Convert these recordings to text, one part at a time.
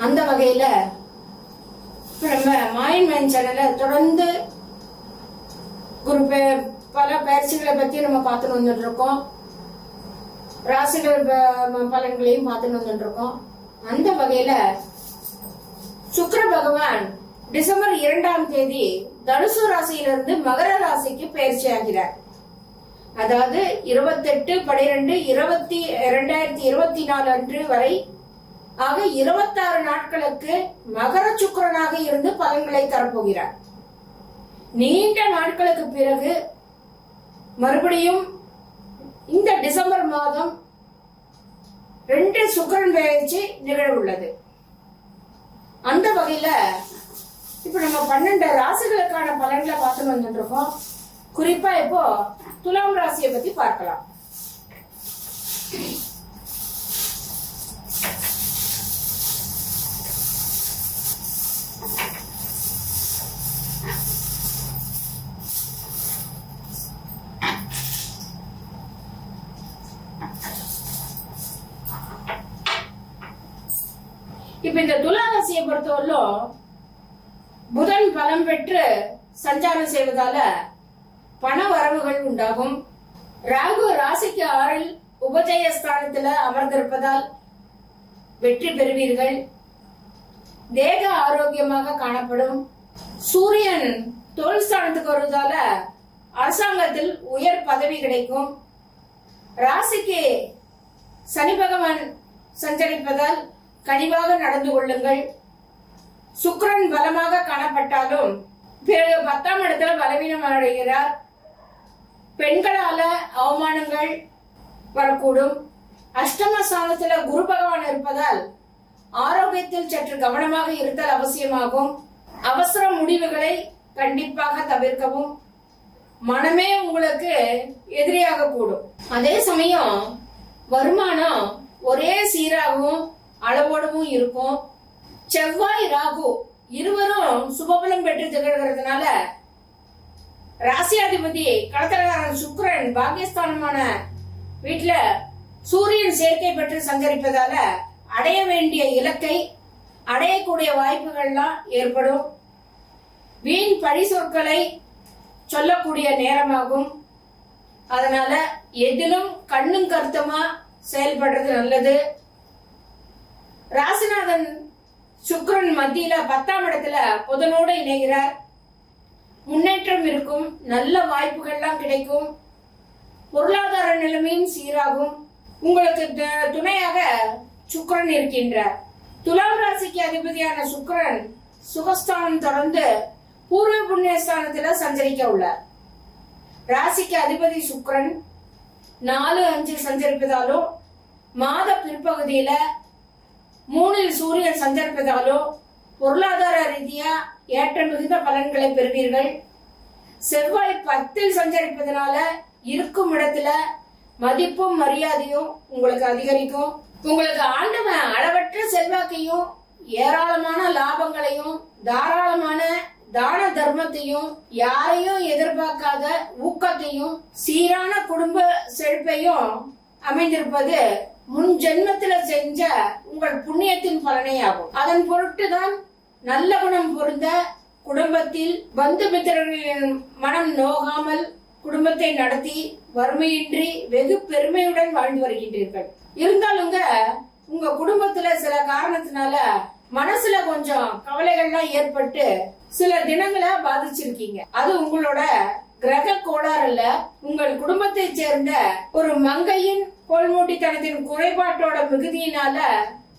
அந்த வகையில நம்ம மாயின் மயன் தொடர்ந்து குரு பெ- பல பயிற்சிகளை பத்தி நம்ம பார்த்துட்டு வந்துட்டு இருக்கோம் ராசிகள் ப- பலன்களையும் பார்த்துட்டு வந்துட்டு இருக்கோம் அந்த வகையில சுக்கர பகவான் டிசம்பர் இரண்டாம் தேதி தனுசு ராசியிலிருந்து மகர ராசிக்கு பயிற்சி ஆகிறார். அதாவது இருபத்தெட்டு பனிரெண்டு இருபத்தி இரண்டாயிரத்தி இருபத்தி நாலு அன்று வரை ஆக இருபத்தாறு நாட்களுக்கு மகர சுக்கரனாக இருந்து பலன்களை தரப்போகிறார். நீண்ட நாட்களுக்கு பிறகு மறுபடியும் இந்த டிசம்பர் மாதம் ரெண்டு சுக்கிரன் பயிற்சி நிகழ உள்ளது அந்த வகையில இப்ப நம்ம பன்னெண்டு ராசிகளுக்கான பலன்களை பார்த்து வந்துட்டு இருக்கோம் குறிப்பா இப்போ துலாம் ராசியை பத்தி பார்க்கலாம். இப்ப இந்த துலா ராசியை பொறுத்தவரையிலும் புதன் பலம் பெற்று சஞ்சாரம் செய்வதால பண வரவுகள் உண்டாகும். ராகு ராசிக்கு ஆறில் உபஜயஸ்தானத்துல அமர்ந்திருப்பதால் வெற்றி பெறுவீர்கள். தேக ஆரோக்கியமாக காணப்படும். சூரியன் தொழில் ஸ்தானத்துக்கு வருவதால அரசாங்கத்தில் உயர் பதவி கிடைக்கும். ராசிக்கு சனி பகவான் சஞ்சரிப்பதால் கனிவாக நடந்து கொள்ளுங்கள். சுக்கரன் பலமாக காணப்பட்டாலும் பிறகு பத்தாம் இடத்துல பலவீனம் அடைகிறார். பெண்களால அவமானங்கள் வரக்கூடும். அஷ்டம ஸ்தானத்துல குரு பகவான் இருப்பதால் ஆரோக்கியத்தில் சற்று கவனமாக இருத்தல் அவசியமாகும். அவசர முடிவுகளை கண்டிப்பாக தவிர்க்கவும். மனமே உங்களுக்கு எதிரியாக கூடும் அதே சமயம் வருமானம் ஒரே சீராகவும் அளவோடவும் இருக்கும். செவ்வாய் ராகு இருவரும் சுபபலம் பெற்று திகழ்கிறதுனால ராசியாதிபதி கடத்தலகாரன் சுக்கரன் பாகிஸ்தானமான வீட்டுல சூரியன் சேர்க்கை பெற்று சஞ்சரிப்பதால அடைய வேண்டிய இலக்கை அடையக்கூடிய வாய்ப்புகள்லாம் ஏற்படும். வீண் பழி சொற்களை சொல்லக்கூடிய நேரமாகும். அதனால எதிலும் கண்ணும் கருத்துமா செயல்படுறது நல்லது. ராசிநாதன் சுக்கிரன் மத்தியில பத்தாம் இடத்துல புதனோடு இணைகிறார். முன்னேற்றம் இருக்கும் நல்ல வாய்ப்புகள்லாம் கிடைக்கும். பொருளாதார நிலைமையும் சீராகும். உங்களுக்கு த- துணையாக சுக்கிரன் இருக்கின்றார். துலாம் ராசிக்கு அதிபதியான சுக்கரன் சுகஸ்தானம் தொடர்ந்து பூர்வ புண்ணியஸ்தானத்துல சஞ்சரிக்க உள்ளார். ராசிக்கு அதிபதி சுக்ரன் நாலு அஞ்சு சஞ்சரிப்பதாலும் மாத பிற்பகுதியில மூணில் சூரியன் சஞ்சரிப்பதாலோ பொருளாதார ரீதியா ஏற்ற மிகுந்த பலன்களை பெறுவீர்கள். செவ்வாய் பத்தில் சஞ்சரிப்பதனால இருக்கும் இடத்துல மதிப்பும் மரியாதையும் உங்களுக்கு அதிகரிக்கும். உங்களுக்கு ஆண்டவன் அளவற்ற செல்வாக்கையும் ஏராளமான லாபங்களையும் தாராளமான குடும்பத்தையும் யாரையும் எதிர்பார்க்காத ஊக்கத்தையும் சீரான குடும்ப செழிப்பையும் அமைந்திருப்பது முன் ஜென்மத்துல செஞ்ச உங்கள் புண்ணியத்தின் பலனையாகும். அதன் பொருட்டுதான் நல்ல குணம் பொருந்த குடும்பத்தில் பந்து மித்திரர்களின் மனம் நோகாமல் குடும்பத்தை நடத்தி வறுமையின்றி வெகு பெருமையுடன் வாழ்ந்து வருகின்றீர்கள். இருந்தாலுங்க உங்க குடும்பத்துல சில காரணத்தினால மனசுல கொஞ்சம் கவலைகள்லாம் ஏற்பட்டு சில தினங்களை பாதிச்சிருக்கீங்க. அது உங்களோட கிரக கோளாறுல உங்கள் குடும்பத்தை சேர்ந்த ஒரு மங்கையின் கோல்மூட்டித்தனத்தின் குறைபாட்டோட மிகுதியினால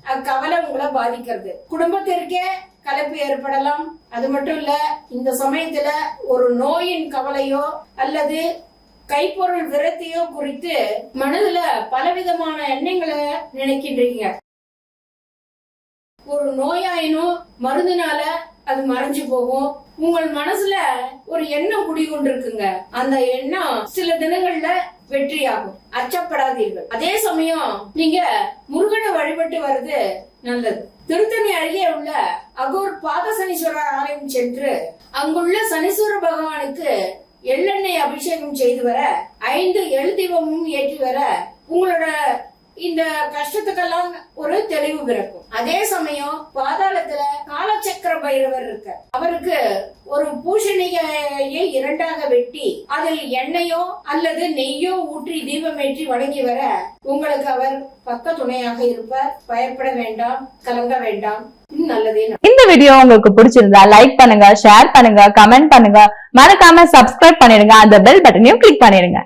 அக்கவலை உங்களை பாதிக்கிறது. குடும்பத்திற்கே கலப்பு ஏற்படலாம். அது மட்டும் இல்ல இந்த சமயத்துல ஒரு நோயின் கவலையோ அல்லது கைப்பொருள் விரத்தியோ குறித்து மனதுல பலவிதமான எண்ணங்களை நினைக்கின்றீங்க. ஒரு நோயாயினும் மருந்துனால அது மறைஞ்சு போகும். உங்கள் மனசுல ஒரு எண்ணம் குடிகொண்டிருக்குங்க. அந்த எண்ணம் சில தினங்கள்ல வெற்றியாகும். அச்சப்படாதீர்கள். அதே சமயம் நீங்க முருகனை வழிபட்டு வர்றது நல்லது. திருத்தணி அருகே உள்ள அகோர் பாதசனீஸ்வரர் ஆலயம் சென்று அங்குள்ள சனீஸ்வர பகவானுக்கு எள்ளெண்ணெய் அபிஷேகம் செய்து வர ஐந்து எழுதீபமும் ஏற்றி வர உங்களோட இந்த கஷ்டத்துக்கெல்லாம் ஒரு தெளிவு பிறக்கும். அதே சமயம் பாதாளத்துல காலச்சக்கர பைரவர் இருக்க அவருக்கு ஒரு பூஷணிகையை இரண்டாக வெட்டி அதில் எண்ணெயோ அல்லது நெய்யோ ஊற்றி தீபமேற்றி வணங்கி வர உங்களுக்கு அவர் பக்க துணையாக இருப்பார். பயப்பட வேண்டாம் கலங்க வேண்டாம். இந்த வீடியோ உங்களுக்கு பிடிச்சிருந்தா லைக் பண்ணுங்க ஷேர் பண்ணுங்க கமெண்ட் பண்ணுங்க. மறக்காம சப்ஸ்கிரைப் பண்ணிடுங்க. அந்த பெல் பட்டனையும் கிளிக் பண்ணிடுங்க.